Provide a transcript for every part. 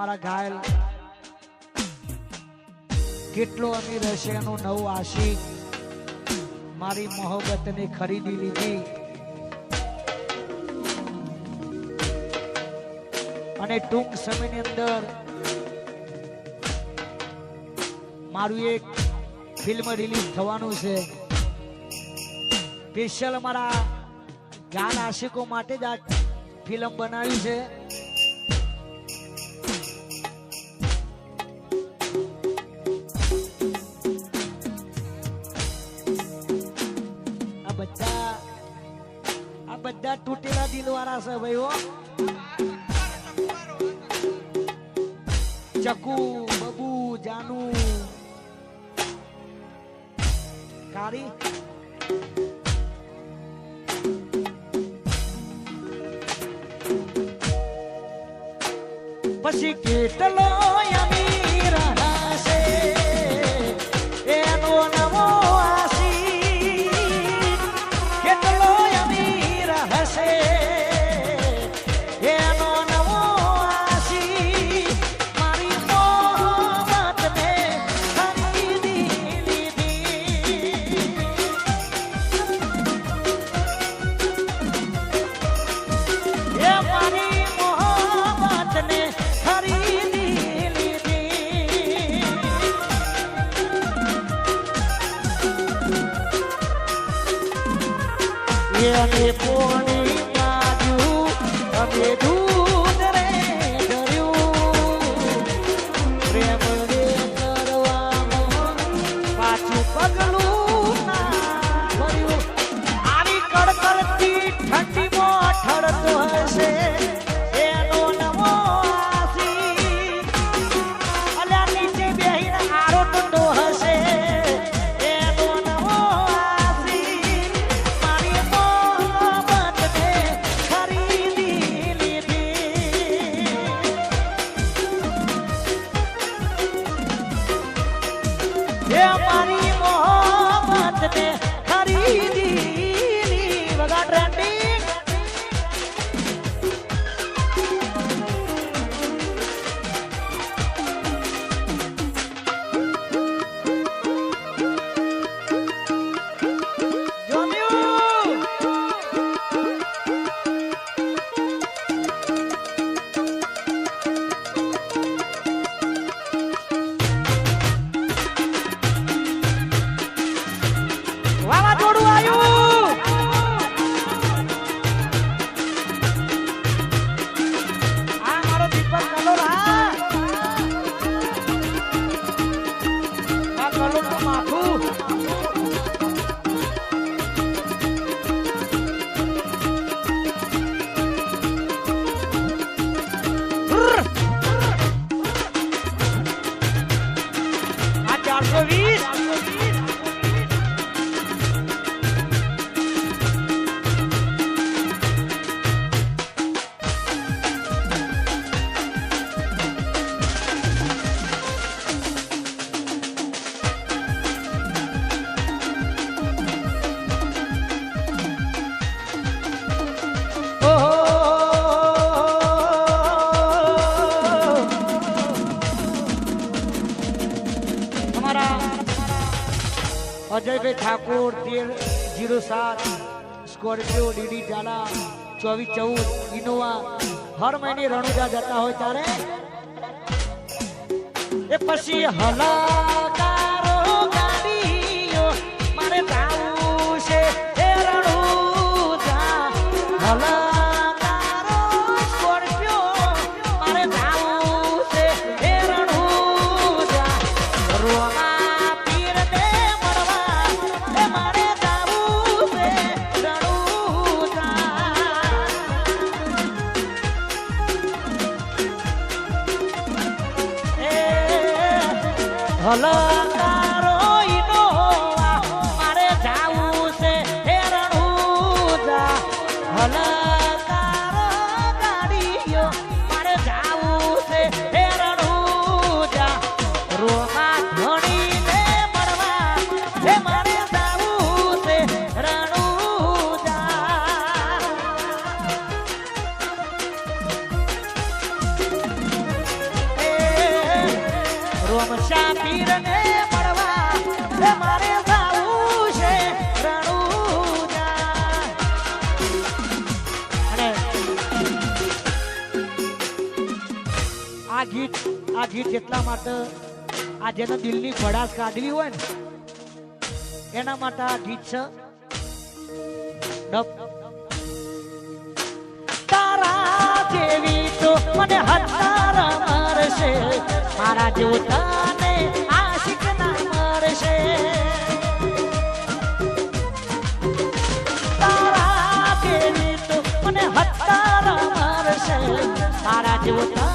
અમારા ઘાયલ. કેટલો અમીર હશે એનું નવું આશિક. મારી મોહબ્બતને ખરીદી લીધી. અને ટૂંક સમયની અંદર મારું એક ફિલ્મ રિલીઝ થવાનું છે. સ્પેશિયલ અમારા ગાન આશિકો માટે જ આ ફિલ્મ બનાવી છે. બધા. આ બધા તૂટેલા દિલ વાળા છે ભાઈ હો. ચકુ, બબુ, જાનુ. કારી પછી કેટલો એને પોણી બાજુ અમે દૂધ રે કરવામાં પાછું પગલું ઠરતો હશે. એ મારી અજયભાઈ ઠાકોર તેર જીરો સાત, સ્કોર્પિયો, ડીડી ઝાલા, ચોવીસ, ચૌદ, ઇનોવા. હર મહિને રણુજા જતા હોય ત્યારે એ પછી હલાકારો, ગાડીઓ હલકારો આ ગીત આ ગીત એટલા માટે આ જેને દિલની ભડાશ કાઢવી હોય ને, એના માટે આ ગીત છે. તારા જેવી તો મને હતાર મારશે, મારા જેવો તને આશિક ના મારશે. તારા જેવી તો મને હતાર મારશે, મારા જેવો તને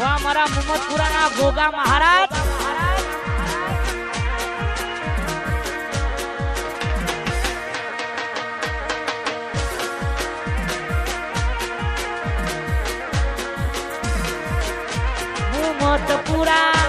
હું અમારા મુમદપુરાના ગોગા મહારાજ. મતપુરા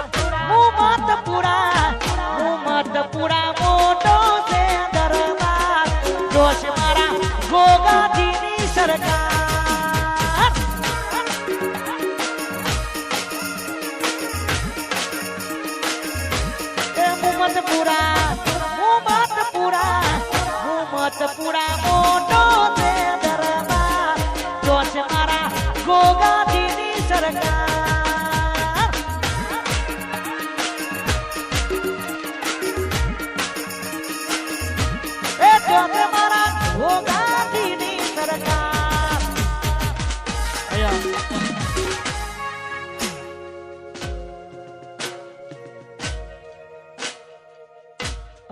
મુહમ્મદપુરા મોટો છે દરબાર. છે મારા ગોગાજીની સરકાર.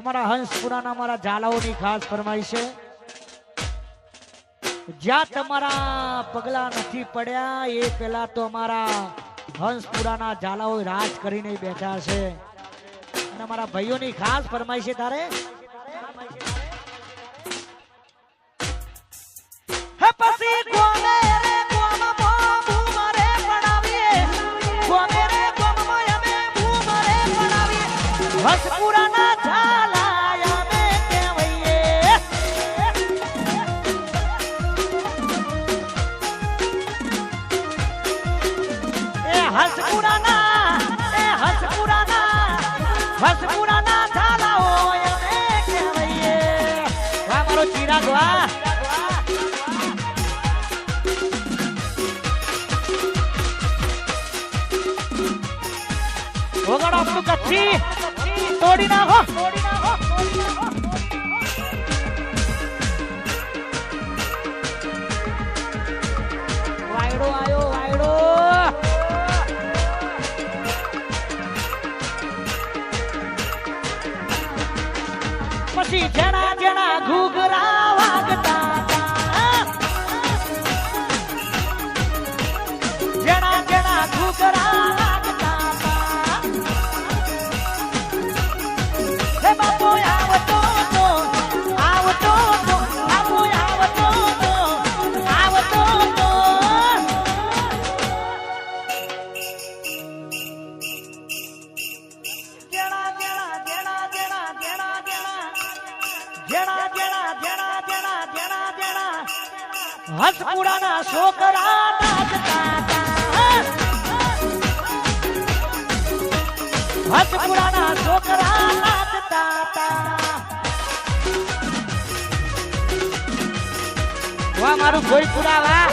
અમારા હંસપુરાના અમારા ઝાલાઓની ખાસ ફરમાઈશ છે. જ્યાં તમારા પગલા નથી પડ્યા, એ પેલા તો અમારા હંસપુરાના ઝાલાઓ રાજ કરીને બેઠા છે. અને અમારા ભાઈઓની ખાસ ફરમાય છે તારે? કચ્છી તોડી નાખો. તોડી હસપુડાના છોકરા. હસપુડાના છોકરા નાચતા. મારું ગોઈ પુરાવા